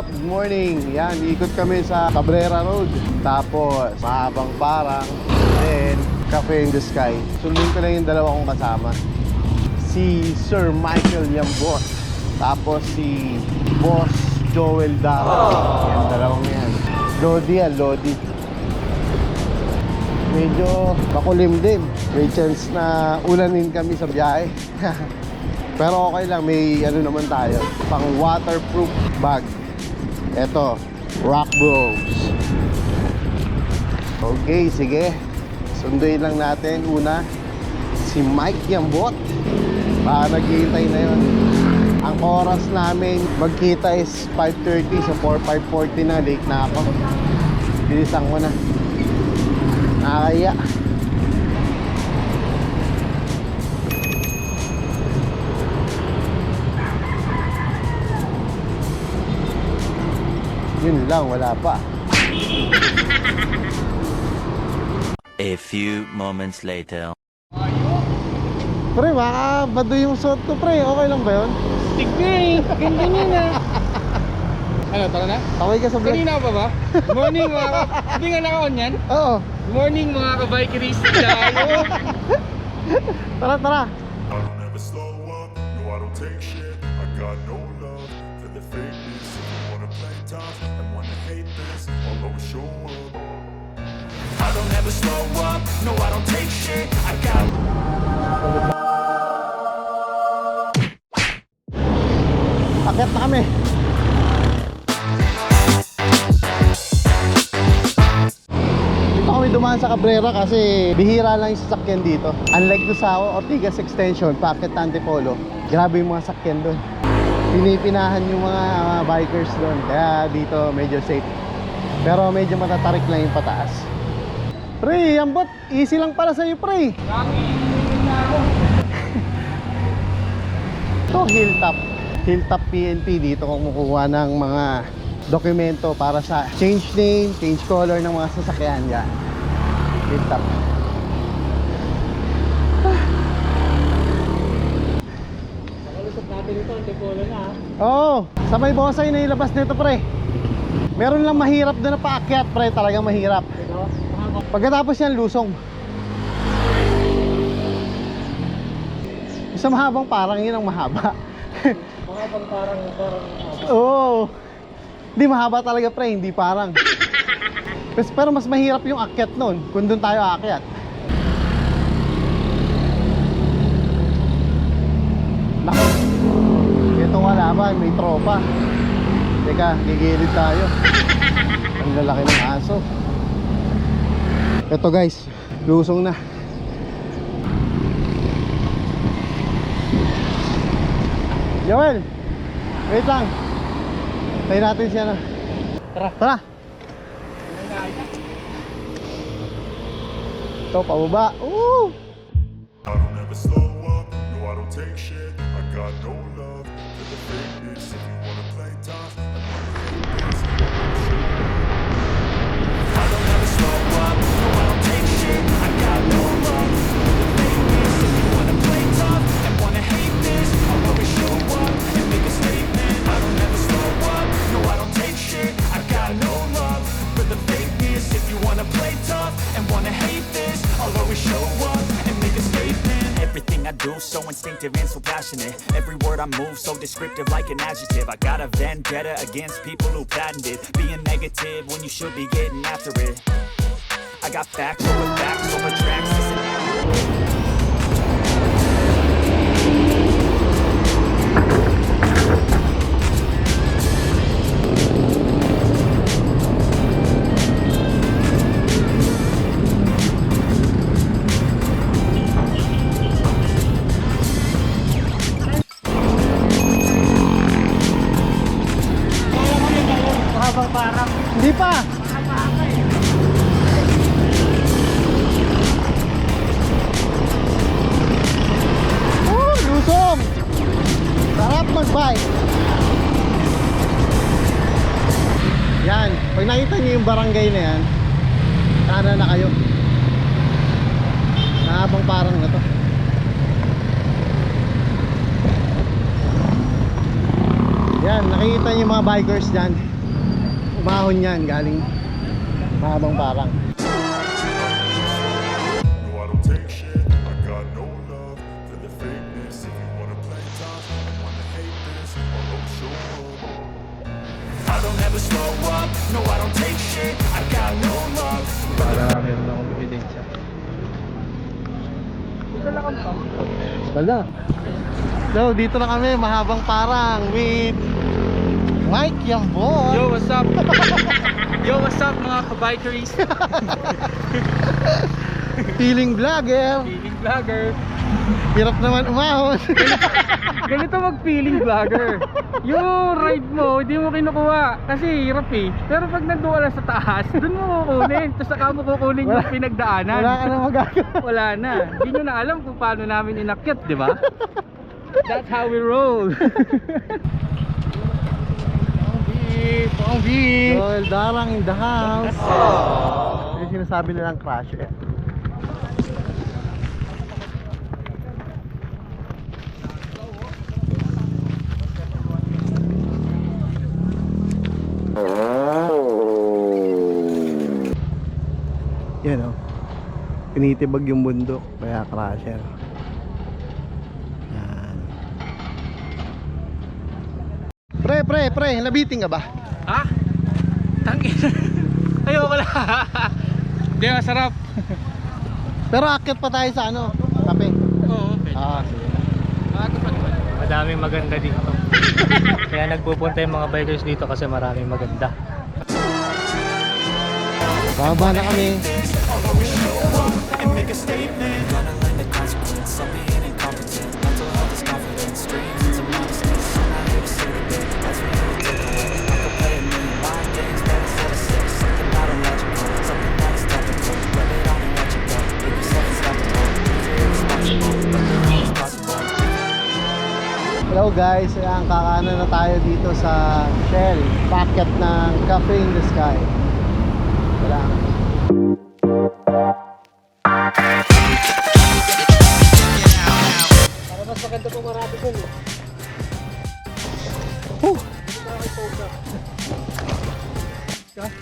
up? Good morning. Yan, ikot kami sa Cabrera Road. Tapos, mahabang parang. Then, Cafe in the Sky. Sundin ko lang yung dalawa kong kasama. Si Sir Michael Yambot. Tapos si Boss Joel Dara. Yan, dalawang yan. Lodi yan, Lodi. Medyo makulim din. May chance na ulanin kami sa biyahe. Pero okay lang, may ano naman tayo. Pang waterproof bag. Eto, Rock Bros. Okay, sige. Sunduin lang natin una si Mike Yambot. Baka naghihintay na yun. Ang oras namin magkita is 5.30 sa 4, 5.40 na. Late na ako. Bilisan ko na. Nakakaya. Yun lang, wala pa. A few moments later. Pre, baka bado yung suot ko, pre. Okay lang ba yun? Tignan, ganda niya na. Ano, tara na? Tawag ka sa vlog. Kanina pa ba? Morning mga ka... Hindi nga naka-on yan? Oo. Morning mga ka-bikeries. Tayo. Tara, tara. I don't ever slow up, no I don't take shit I got no slow up, no I don't take shit I got Akit na kami. Dito kami dumaan sa Cabrera kasi bihira lang yung sasakyan dito. Unlike do sa Ortigas Extension, Packet Antipolo, grabe yung mga sakyan doon. Pinipinahan yung mga, mga bikers doon. Kaya dito medyo safe. Pero medyo matatarik lang yung pataas. Pre, ambot, easy lang para sa'yo, pre. Ito, hilltop. Hilltop PNP dito kumukuha ng mga dokumento para sa change name, change color ng mga sasakyan yan. Hilltop. Ha. Oo, oh, sa may bonsai na ilabas nito pre. Meron lang mahirap doon na paakyat pre, talagang mahirap. Ito. Pagkatapos yan, lusong. Sa mahabang parang yun ang mahaba. Mahabang parang, parang, mahaba. Oo. Hindi mahaba talaga pre, hindi parang. Pero, pero mas mahirap yung akyat nun kung doon tayo aakyat. Naku. Ito kalaban, may tropa. Teka, gigilid tayo. Ang lalaki ng aso. Ito guys, lusong na. Joel, wait lang. Tayo natin siya na. Tara. Tara. Ito, pababa. Woo! I don't ever slow up, no I don't take shit I got no love for the fakeness If you wanna play tough so and so passionate. Every word I move so descriptive like an adjective. I got a vendetta against people who patented Being negative when you should be getting after it. I got facts over facts over tracks Mahabang parang. Hindi pa. Oh, lusong. Sarap mag-bike. Yan. Pag nakita niyo yung barangay na yan, kanan na kayo. Nahabang parang na to. Yan. Yan, nakikita niyo yung mga bikers dyan. Umahon yan, galing mahabang parang. No, no no no Para meron akong ebidensya. Wala. So, dito na kami, mahabang parang with Mike Yambon. Yo, what's up? Yo, what's up mga kabikeries? Feeling vlogger. Feeling vlogger. Hirap naman umahon. Ganito mag-feeling vlogger. Yung ride mo, hindi mo kinukuha. Kasi hirap eh. Pero pag nandun ka lang sa taas, dun mo kukunin. Tapos saka mo kukunin yung pinagdaanan. Wala ka na magagawa. Wala na. Hindi nyo na alam kung paano namin inakyat, di ba? That's how we roll. Pang V. Joel Darang in the house. Yung sinasabi nilang crash eh. Yan o. Pinitibag yung bundok. Kaya crasher. Pre, pre. Labiting ka ba? ha? Tangin. Ayoko lang. Hindi, masarap. Pero akit pa tayo sa ano? Kape. Oo, pwede. Ah, sige. Madaming maganda dito. Kaya nagpupunta yung mga bikers dito kasi maraming maganda. Baba na kami. and make a statement Gonna learn the consequence of being Guys, ayan, kakaano na tayo dito sa Shell. Packet ng Cafe in the Sky. Wala. Para mas maganda po marami dun. Huh.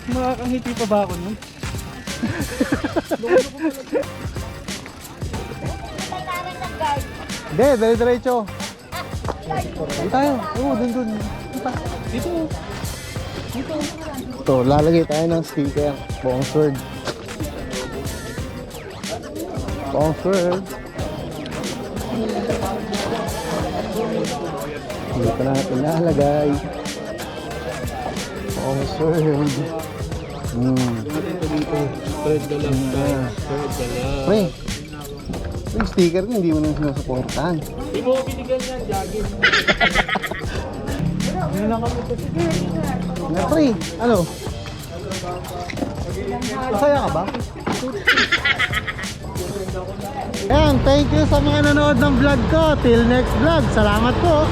Makakangiti pa ba ako nun? Hindi, dire-diretso. Dito tayo. Oo, dun dun. Dito. Ito, lalagay tayo ng sticker. Bongsword. Bongsword. Dito natin lalagay. Bongsword. Hmm. Spread the love. Spread the love. Pre, yung sticker ko hindi mo nang sinusuportahan. Hindi mo binigyan yan, jogging. Nga pre, ano? Masaya ka ba? Yan, thank you sa mga nanood ng vlog ko. Till next vlog. Salamat po.